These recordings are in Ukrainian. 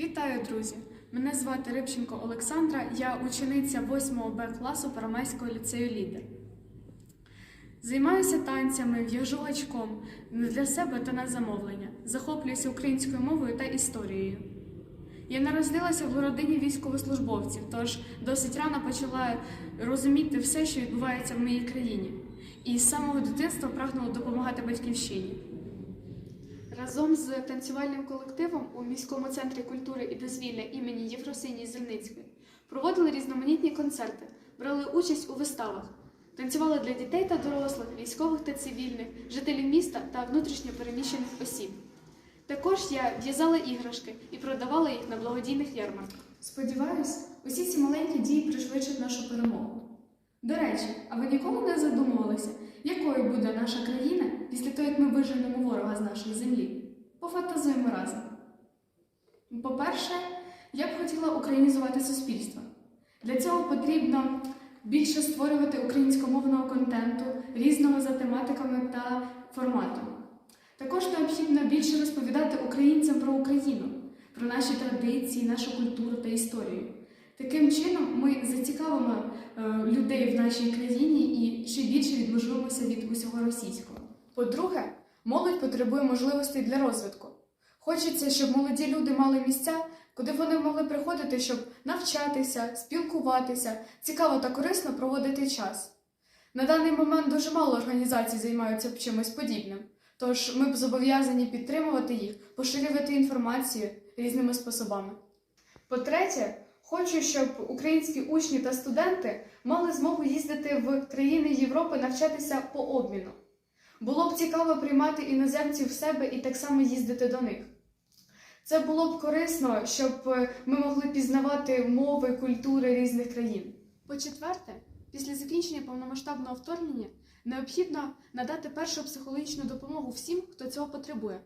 Вітаю, друзі! Мене звати Рибченко Олександра, я учениця 8 Б класу Парамейського ліцею Лідер. Займаюся танцями, в'яжу гачком для себе та на замовлення. Захоплююся українською мовою та історією. Я народилася в родині військовослужбовців, тож досить рано почала розуміти все, що відбувається в моїй країні. І з самого дитинства прагнула допомагати батьківщині. Разом з танцювальним колективом у міському центрі культури і дозвілля імені Єфросинії Зельницької проводили різноманітні концерти, брали участь у виставах, танцювали для дітей та дорослих, військових та цивільних, жителів міста та внутрішньо переміщених осіб. Також я в'язала іграшки і продавала їх на благодійних ярмарках. Сподіваюсь, усі ці маленькі дії пришвидшать нашу перемогу. До речі, а ви ніколи не задумувалися, якою буде наша країна після того, як ми виженемо ворога з нашої землі? Пофантазуємо разом. По-перше, я б хотіла українізувати суспільство. Для цього потрібно більше створювати українськомовного контенту різного за тематиками та форматом. Також необхідно більше розповідати українцям про Україну, про наші традиції, нашу культуру та історію. Таким чином ми зацікавимо людей в нашій країні і ще більше відмежуємося від усього російського. По-друге, молодь потребує можливостей для розвитку. Хочеться, щоб молоді люди мали місця, куди вони могли приходити, щоб навчатися, спілкуватися, цікаво та корисно проводити час. На даний момент дуже мало організацій займаються чимось подібним, тож ми б зобов'язані підтримувати їх, поширювати інформацію різними способами. По-третє, хочу, щоб українські учні та студенти мали змогу їздити в країни Європи навчатися по обміну. Було б цікаво приймати іноземців в себе і так само їздити до них. Це було б корисно, щоб е, ми могли пізнавати мови, культури різних країн. По-четверте, після закінчення повномасштабного вторгнення необхідно надати першу психологічну допомогу всім, хто цього потребує.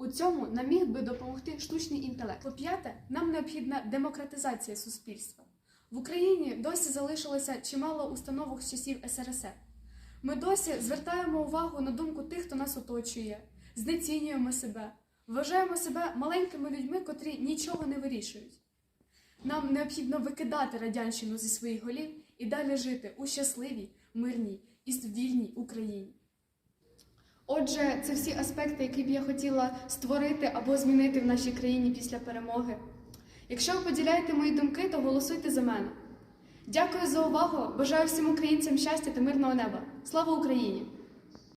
У цьому нам міг би допомогти штучний інтелект. По-п'яте, нам необхідна демократизація суспільства. В Україні досі залишилося чимало установок з часів СРСР. Ми досі звертаємо увагу на думку тих, хто нас оточує, знецінюємо себе, вважаємо себе маленькими людьми, котрі нічого не вирішують. Нам необхідно викидати радянщину зі своїх голів і далі жити у щасливій, мирній і вільній Україні. Отже, це всі аспекти, які б я хотіла створити або змінити в нашій країні після перемоги. Якщо ви поділяєте мої думки, то голосуйте за мене. Дякую за увагу. Бажаю всім українцям щастя та мирного неба. Слава Україні!